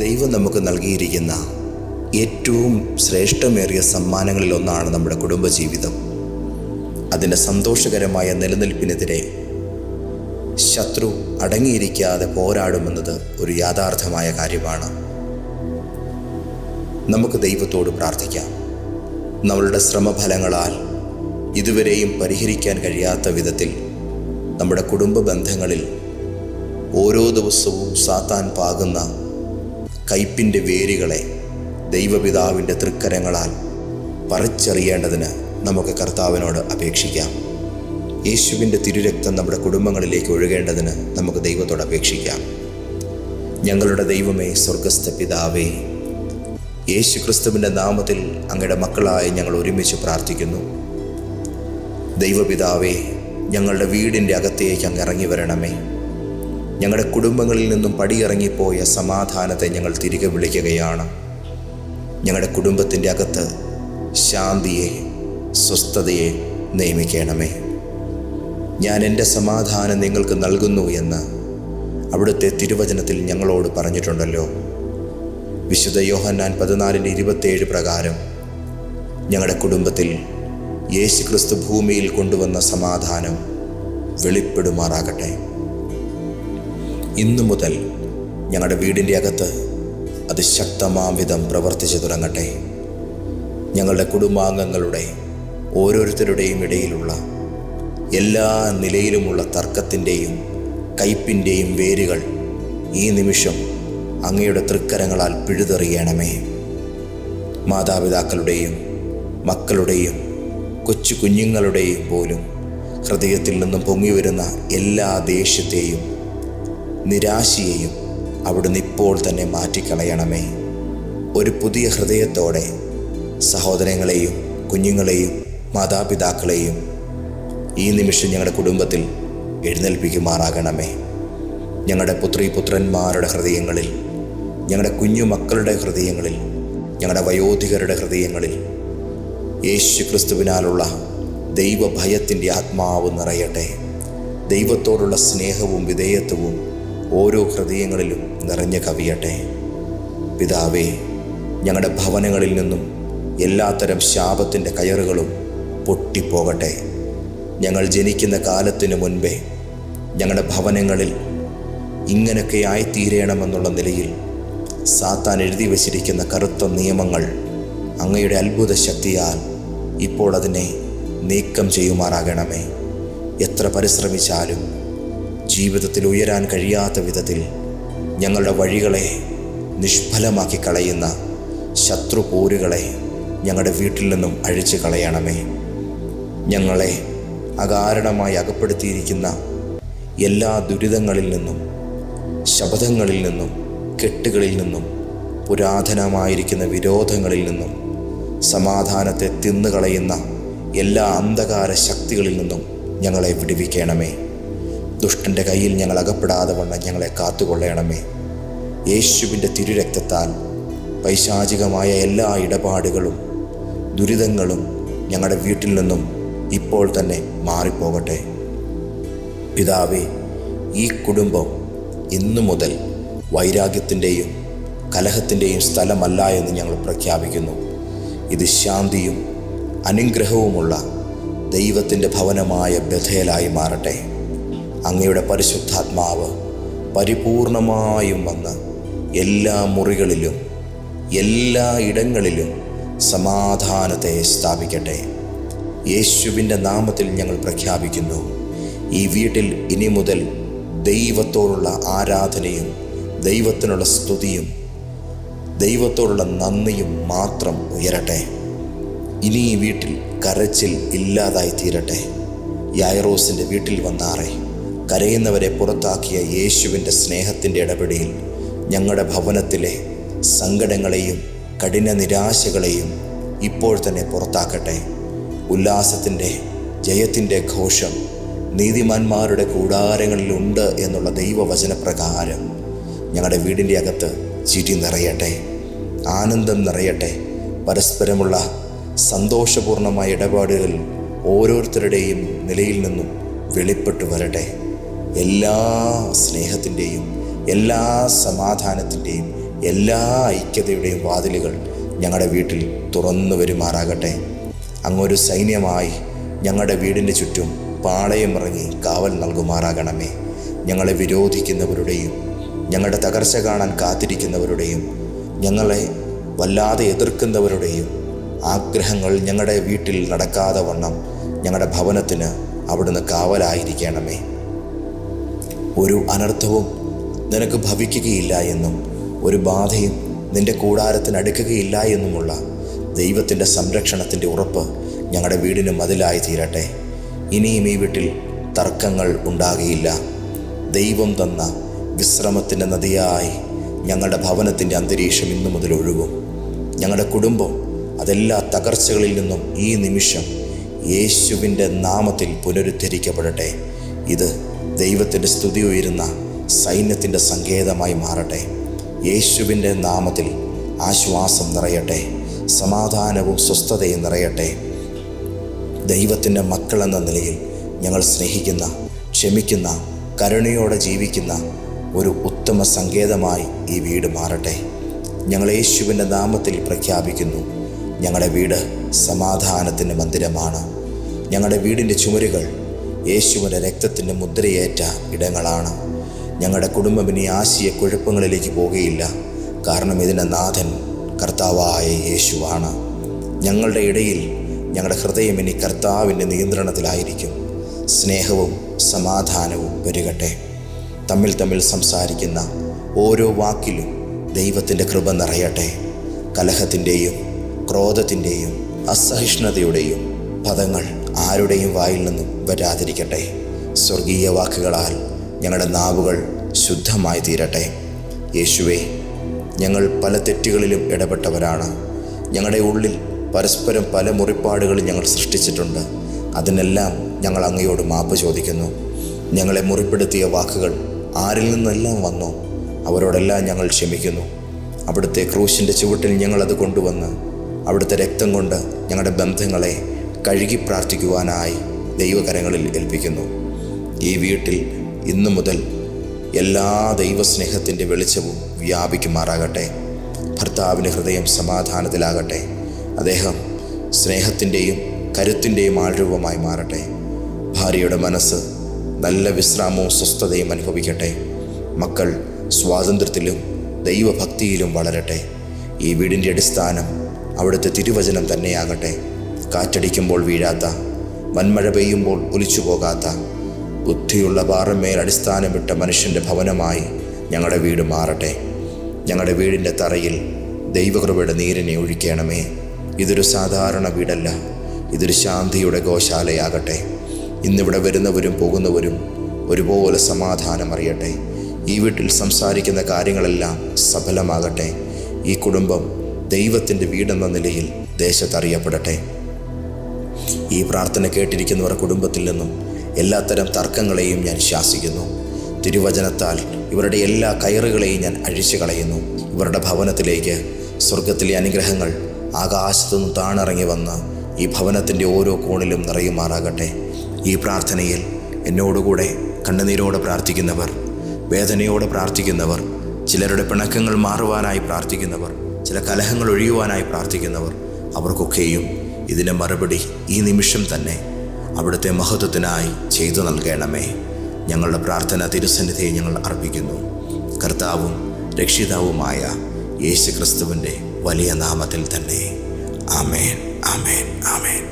ദൈവം നമുക്ക് നൽകിയിരിക്കുന്ന ഏറ്റവും ശ്രേഷ്ഠമേറിയ സമ്മാനങ്ങളിലൊന്നാണ് നമ്മുടെ കുടുംബജീവിതം. അതിന്റെ സന്തോഷകരമായ നിലനിൽപ്പിനെതിരെ ശത്രു അടങ്ങിയിരിക്കാതെ പോരാടുമെന്നത് ഒരു യാഥാർത്ഥമായ കാര്യമാണ്. നമുക്ക് ദൈവത്തോട് പ്രാർത്ഥിക്കാം. നമ്മളുടെ ശ്രമഫലങ്ങളാൽ ഇതുവരെയും പരിഹരിക്കാൻ കഴിയാത്ത വിധത്തിൽ നമ്മുടെ കുടുംബ ബന്ധങ്ങളിൽ ഓരോ ദിവസവും സാത്താൻ പാകുന്ന കയ്പിന്റെ വേരുകളെ ദൈവപിതാവിന്റെ തൃക്കരങ്ങളാൽ പറിച്ചറിയേണ്ടതിന് നമുക്ക് കർത്താവിനോട് അപേക്ഷിക്കാം. യേശുവിന്റെ തിരുരക്തം നമ്മുടെ കുടുംബങ്ങളിലേക്ക് ഒഴുകേണ്ടതിന് നമുക്ക് ദൈവത്തോട് അപേക്ഷിക്കാം. ഞങ്ങളുടെ ദൈവമേ സ്വർഗസ്ഥ പിതാവേ യേശു ക്രിസ്തുവിന്റെ നാമത്തിൽ അങ്ങയുടെ മക്കളായി ഞങ്ങൾ ഒരുമിച്ച് പ്രാർത്ഥിക്കുന്നു. ദൈവപിതാവേ ഞങ്ങളുടെ വീടിന്റെ അകത്തേക്ക് അങ്ങ് ഇറങ്ങി വരണമേ. ഞങ്ങളുടെ കുടുംബങ്ങളിൽ നിന്നും പടിയിറങ്ങിപ്പോയ സമാധാനത്തെ ഞങ്ങൾ തിരികെ വിളിക്കുകയാണ്. ഞങ്ങളുടെ കുടുംബത്തിന്റെ അകത്ത് ശാന്തിയെ സ്വസ്ഥതയെ നിയമിക്കണമേ. ഞാൻ എന്റെ സമാധാനം നിങ്ങൾക്ക് നൽകുന്നു എന്ന് അവിടുത്തെ തിരുവചനത്തിൽ ഞങ്ങളോട് പറഞ്ഞിട്ടുണ്ടല്ലോ. വിശുദ്ധ യോഹന്നാൻ പതിനാലിന്റെ ഇരുപത്തേഴ് പ്രകാരം ഞങ്ങളുടെ കുടുംബത്തിൽ യേശുക്രിസ്തു ഭൂമിയിൽ കൊണ്ടുവന്ന സമാധാനം വെളിപ്പെടുമാറാകട്ടെ. ഇന്നു മുതൽ ഞങ്ങളുടെ വീടിന്റെ അകത്ത് അത് ശക്തമാം വിധം പ്രവർത്തിച്ചു തുടങ്ങട്ടെ. ഞങ്ങളുടെ കുടുംബാംഗങ്ങളുടെ ഓരോരുത്തരുടെയും ഇടയിലുള്ള എല്ലാ നിലയിലുമുള്ള തർക്കത്തിന്റെയും കയ്പിന്റെയും വേരുകൾ ഈ നിമിഷം അങ്ങയുടെ തൃക്കരങ്ങളാൽ പിഴുതെറിയണമേ. മാതാപിതാക്കളുടെയും മക്കളുടെയും കൊച്ചു കുഞ്ഞുങ്ങളുടെയും പോലും ഹൃദയത്തിൽ നിന്നും പൊങ്ങിവരുന്ന എല്ലാ ദേഷ്യത്തെയും നിരാശയെയും അവിടുന്ന് ഇപ്പോൾ തന്നെ മാറ്റിക്കളയണമേ. ഒരു പുതിയ ഹൃദയത്തോടെ സഹോദരങ്ങളെയും കുഞ്ഞുങ്ങളെയും മാതാപിതാക്കളെയും ഈ നിമിഷം ഞങ്ങളുടെ കുടുംബത്തിൽ എഴുന്നേൽപ്പിക്കുമാറാകണമേ. ഞങ്ങളുടെ പുത്രി പുത്രന്മാരുടെ ഹൃദയങ്ങളിൽ ഞങ്ങളുടെ കുഞ്ഞു മക്കളുടെ ഹൃദയങ്ങളിൽ ഞങ്ങളുടെ വയോധികരുടെ ഹൃദയങ്ങളിൽ യേശു ക്രിസ്തുവിനാലുള്ള ദൈവഭയത്തിന്റെ ആത്മാവ് നിറയട്ടെ. ദൈവത്തോടുള്ള സ്നേഹവും വിധേയത്വവും ഓരോ ഹൃദയങ്ങളിലും നിറഞ്ഞു കവിയട്ടെ. പിതാവേ ഞങ്ങളുടെ ഭവനങ്ങളിൽ നിന്നും എല്ലാത്തരം ശാപത്തിന്റെ കയറുകളും പൊട്ടിപ്പോകട്ടെ. ഞങ്ങൾ ജനിക്കുന്ന കാലത്തിനു മുൻപേ ഞങ്ങളുടെ ഭവനങ്ങളിൽ ഇങ്ങനെയൊക്കെ ആയിത്തീരണമെന്നുള്ള നിലയിൽ സാത്താൻ എഴുതി വച്ചിരിക്കുന്ന കറുത്ത നിയമങ്ങൾ അങ്ങയുടെ അത്ഭുത ശക്തിയാൽ ഇപ്പോൾ അതിനെ നീക്കം ചെയ്യുമാറാകണമേ. എത്ര പരിശ്രമിച്ചാലും ജീവിതത്തിൽ ഉയരാൻ കഴിയാത്ത വിധത്തിൽ ഞങ്ങളുടെ വഴികളെ നിഷ്ഫലമാക്കി കളയുന്ന ശത്രുപോരുകളെ ഞങ്ങളുടെ വീട്ടിൽ നിന്നും അഴിച്ചു കളയണമേ. ഞങ്ങളെ അകാരണമായി അകപ്പെടുത്തിയിരിക്കുന്ന എല്ലാ ദുരിതങ്ങളിൽ നിന്നും ശബ്ദങ്ങളിൽ നിന്നും കെട്ടുകളിൽ നിന്നും പുരാതനമായിരിക്കുന്ന വിരോധങ്ങളിൽ നിന്നും സമാധാനത്തെ തിന്നുകളയുന്ന എല്ലാ അന്ധകാര ശക്തികളിൽ നിന്നും ഞങ്ങളെ വിടുവിക്കണമേ. ദുഷ്ടന്റെ കയ്യിൽ ഞങ്ങൾ അകപ്പെടാതെ വണ്ണം ഞങ്ങളെ കാത്തുകൊള്ളണമേ. യേശുവിന്റെ തിരുരക്തത്താൽ പൈശാചികമായ എല്ലാ ഇടപാടുകളും ദുരിതങ്ങളും ഞങ്ങളുടെ വീട്ടിൽ നിന്നും ഇപ്പോൾ തന്നെ മാറിപ്പോകട്ടെ. പിതാവേ ഈ കുടുംബം ഇന്നു മുതൽ വൈരാഗ്യത്തിന്റെയും കലഹത്തിന്റെയും സ്ഥലമല്ല എന്ന് ഞങ്ങൾ പ്രഖ്യാപിക്കുന്നു. ഇത് ശാന്തിയും അനുഗ്രഹവുമുള്ള ദൈവത്തിന്റെ ഭവനമായ ബഥേലായി മാറട്ടെ. അങ്ങയുടെ പരിശുദ്ധാത്മാവ് പരിപൂർണമായും വന്ന് എല്ലാ മുറികളിലും എല്ലാ ഇടങ്ങളിലും സമാധാനത്തെ സ്ഥാപിക്കട്ടെ. യേശുവിന്റെ നാമത്തിൽ ഞങ്ങൾ പ്രഖ്യാപിക്കുന്നു. ഈ വീട്ടിൽ ഇനി മുതൽ ദൈവത്തോടുള്ള ആരാധനയും ദൈവത്തിനുള്ള സ്തുതിയും ദൈവത്തോടുള്ള നന്ദിയും മാത്രം ഉയരട്ടെ. ഇനി ഈ വീട്ടിൽ കരച്ചിൽ ഇല്ലാതായി തീരട്ടെ യായറോസിന്റെ വീട്ടിൽ വന്നാറെ. കരയുന്നവരെ പുറത്താക്കിയ യേശുവിന്റെ സ്നേഹത്തിന്റെ ഇടപെടിയിൽ ഞങ്ങളുടെ ഭവനത്തിലെ സങ്കടങ്ങളെയും കഠിന നിരാശകളെയും ഇപ്പോൾ തന്നെ പുറത്താക്കട്ടെ. ഉല്ലാസത്തിന്റെ ജയത്തിന്റെ ഘോഷം നീതിമാന്മാരുടെ കൂടാരങ്ങളിലുണ്ട് എന്നുള്ള ദൈവവചനപ്രകാരം ഞങ്ങളുടെ വീടിന്റെ അകത്ത് ചിരി നിറയട്ടെ. ആനന്ദം നിറയട്ടെ. പരസ്പരമുള്ള സന്തോഷപൂർണമായ ഇടപാടുകൾ ഓരോരുത്തരുടെയും നിലയിൽ നിന്നും വെളിപ്പെട്ടു വരട്ടെ. എല്ലാ സ്നേഹത്തിന്റെയും എല്ലാ സമാധാനത്തിന്റെയും എല്ലാ ഐക്യതയുടെയും വാതിലുകൾ ഞങ്ങളുടെ വീട്ടിൽ തുറന്നു വരുമാറാകട്ടെ. അങ്ങൊരു സൈന്യമായി ഞങ്ങളുടെ വീടിന്റെ ചുറ്റും പാളയമിറങ്ങി കാവൽ നൽകുമാറാകണമേ. ഞങ്ങളെ വിരോധിക്കുന്നവരുടെയും ഞങ്ങളുടെ തകർച്ച കാണാൻ കാത്തിരിക്കുന്നവരുടെയും ഞങ്ങളെ വല്ലാതെ എതിർക്കുന്നവരുടെയും ആഗ്രഹങ്ങൾ ഞങ്ങളുടെ വീട്ടിൽ നടക്കാതെ വണ്ണം ഞങ്ങളുടെ ഭവനത്തിന് അവിടുന്ന് കാവലായിരിക്കണമേ. ഒരു അനർത്ഥവും നിനക്ക് ഭവിക്കുകയില്ല എന്നും ഒരു ബാധയും നിന്റെ കൂടാരത്തിനടുക്കുകയില്ല എന്നുമുള്ള ദൈവത്തിന്റെ സംരക്ഷണത്തിന്റെ ഉറപ്പ് ഞങ്ങളുടെ വീടിന് മതിലായി തീരട്ടെ ഇനിയും ഈ വീട്ടിൽ തർക്കങ്ങൾ ഉണ്ടാകുകയില്ല. ദൈവം തന്ന വിശ്രമത്തിന്റെ നദിയായി ഞങ്ങളുടെ ഭവനത്തിന്റെ അന്തരീക്ഷം ഇന്നു മുതൽ ഒഴുകും. ഞങ്ങളുടെ കുടുംബം അതെല്ലാ തകർച്ചകളിൽ നിന്നും ഈ നിമിഷം യേശുവിന്റെ നാമത്തിൽ പുനരുദ്ധരിക്കപ്പെടട്ടെ. ഇത് ദൈവത്തിന്റെ സ്തുതി ഉയരുന്ന സൈന്യത്തിന്റെ സങ്കേതമായി മാറട്ടെ. യേശുവിന്റെ നാമത്തിൽ ആശ്വാസം നിറയട്ടെ. സമാധാനവും സ്വസ്ഥതയും നിറയട്ടെ. ദൈവത്തിന്റെ മക്കളെന്ന നിലയിൽ ഞങ്ങൾ സ്നേഹിക്കുന്ന ക്ഷമിക്കുന്ന കരുണയോടെ ജീവിക്കുന്ന ഒരു ഉത്തമ സങ്കേതമായി ഈ വീട് മാറട്ടെ. ഞങ്ങൾ യേശുവിന്റെ നാമത്തിൽ പ്രഖ്യാപിക്കുന്നു. ഞങ്ങളുടെ വീട് സമാധാനത്തിന്റെ മന്ദിരമാണ്. ഞങ്ങളുടെ വീടിന്റെ ചുമരുകൾ യേശുവിന്റെ രക്തത്തിന്റെ മുദ്രയേറ്റ ഇടങ്ങളാണ്. ഞങ്ങളുടെ കുടുംബം ഇനി ആശയ കുഴപ്പങ്ങളിലേക്ക് പോകുകയില്ല. കാരണം ഇതിന്റെ നാഥൻ കർത്താവായ യേശുവാണ്. ഞങ്ങളുടെ ഇടയിൽ ഞങ്ങളുടെ ഹൃദയം ഇനി കർത്താവിന്റെ നിയന്ത്രണത്തിലായിരിക്കും. സ്നേഹവും സമാധാനവും പെരുകട്ടെ. തമ്മിൽ തമ്മിൽ സംസാരിക്കുന്ന ഓരോ വാക്കിലും ദൈവത്തിന്റെ കൃപ നിറയട്ടെ. കലഹത്തിന്റെയും ക്രോധത്തിന്റെയും അസഹിഷ്ണുതയുടെയും പദങ്ങൾ ആരുടെയും വായിൽ നിന്നും വരാതിരിക്കട്ടെ. സ്വർഗീയ വാക്കുകളാൽ ഞങ്ങളുടെ നാവുകൾ ശുദ്ധമായി തീരട്ടെ. യേശുവേ ഞങ്ങൾ പല തെറ്റുകളിലും ഇടപെട്ടവരാണ്. ഞങ്ങളുടെ ഉള്ളിൽ പരസ്പരം പല മുറിപ്പാടുകളും ഞങ്ങൾ സൃഷ്ടിച്ചിട്ടുണ്ട്. അതിനെല്ലാം ഞങ്ങൾ അങ്ങയോട് മാപ്പ് ചോദിക്കുന്നു. ഞങ്ങളെ മുറിപ്പെടുത്തിയ വാക്കുകൾ ആരിൽ നിന്നെല്ലാം വന്നോ? അവരോടെല്ലാം ഞങ്ങൾ ക്ഷമിക്കുന്നു. അവിടുത്തെ ക്രൂശിന്റെ ചുവട്ടിൽ ഞങ്ങളത് കൊണ്ടുവന്ന് അവിടുത്തെ രക്തം കൊണ്ട് ഞങ്ങളുടെ ബന്ധങ്ങളെ കഴുകി പ്രാർത്ഥിക്കുവാനായി. ദൈവകരങ്ങളിൽ ഏൽപ്പിക്കുന്നു. ഈ വീട്ടിൽ ഇന്നു മുതൽ എല്ലാ ദൈവസ്നേഹത്തിന്റെ വെളിച്ചവും വ്യാപിക്കുമാറാകട്ടെ. ഭർത്താവിന്റെ ഹൃദയം സമാധാനത്തിലാകട്ടെ. അദ്ദേഹം സ്നേഹത്തിന്റെയും കരുത്തിന്റെയും ആൾരൂപമായി മാറട്ടെ. ഭാര്യയുടെ മനസ്സ് നല്ല വിശ്രാമവും സ്വസ്ഥതയും അനുഭവിക്കട്ടെ. മക്കൾ സ്വാതന്ത്ര്യത്തിലും ദൈവഭക്തിയിലും വളരട്ടെ. ഈ വീടിന്റെ അടിസ്ഥാനം അവിടുത്തെ തിരുവചനം തന്നെയാകട്ടെ. കാറ്റടിക്കുമ്പോൾ വീഴാത്ത വൻമഴ പെയ്യുമ്പോൾ ഒലിച്ചു പോകാത്ത ബുദ്ധിയുള്ള പാറമേൽ അടിസ്ഥാനമിട്ട മനുഷ്യന്റെ ഭവനമായി ഞങ്ങളുടെ വീട് മാറട്ടെ. ഞങ്ങളുടെ വീടിന്റെ തറയിൽ ദൈവകൃപയുടെ നീരിനെ ഒഴിക്കണമേ. ഇതൊരു സാധാരണ വീടല്ല. ഇതൊരു ശാന്തിയുടെ ഗോശാലയാകട്ടെ. ഇന്നിവിടെ വരുന്നവരും പോകുന്നവരും ഒരുപോലെ സമാധാനം അറിയട്ടെ ഈ വീട്ടിൽ സംസാരിക്കുന്ന കാര്യങ്ങളെല്ലാം സഫലമാകട്ടെ. ഈ കുടുംബം ദൈവത്തിന്റെ വീടെന്ന നിലയിൽ ദേശത്തറിയപ്പെടട്ടെ. ഈ പ്രാർത്ഥന കേട്ടിരിക്കുന്നവർ കുടുംബത്തിൽ നിന്നും എല്ലാത്തരം തർക്കങ്ങളെയും ഞാൻ ശാസിക്കുന്നു. തിരുവചനത്താൽ ഇവരുടെ എല്ലാ കയറുകളെയും ഞാൻ അഴിച്ചു കളയുന്നു ഇവരുടെ ഭവനത്തിലേക്ക് സ്വർഗത്തിലെ അനുഗ്രഹങ്ങൾ ആകാശത്തു ആകാശത്തുനിന്ന് താണിറങ്ങി വന്ന് ഈ ഭവനത്തിന്റെ ഓരോ കോണിലും നിറയുമാറാകട്ടെ. ഈ പ്രാർത്ഥനയിൽ എന്നോടുകൂടെ കണ്ണുനീരോടെ പ്രാർത്ഥിക്കുന്നവർ വേദനയോടെ പ്രാർത്ഥിക്കുന്നവർ ചിലരുടെ പിണക്കങ്ങൾ മാറുവാനായി പ്രാർത്ഥിക്കുന്നവർ ചില കലഹങ്ങൾ ഒഴിയുവാനായി പ്രാർത്ഥിക്കുന്നവർ അവർക്കൊക്കെയും ഇതിന്റെ മറുപടി ഈ നിമിഷം തന്നെ അവിടുത്തെ മഹത്വത്തിനായി ചെയ്തു നൽകണമേ. ഞങ്ങളുടെ പ്രാർത്ഥന തിരുസന്നിധിയെ ഞങ്ങൾ അർപ്പിക്കുന്നു. കർത്താവും രക്ഷിതാവുമായ യേശു ക്രിസ്തുവിന്റെ വലിയ നാമത്തിൽ തന്നെ. ആമേൻ ആമേൻ ആമേൻ.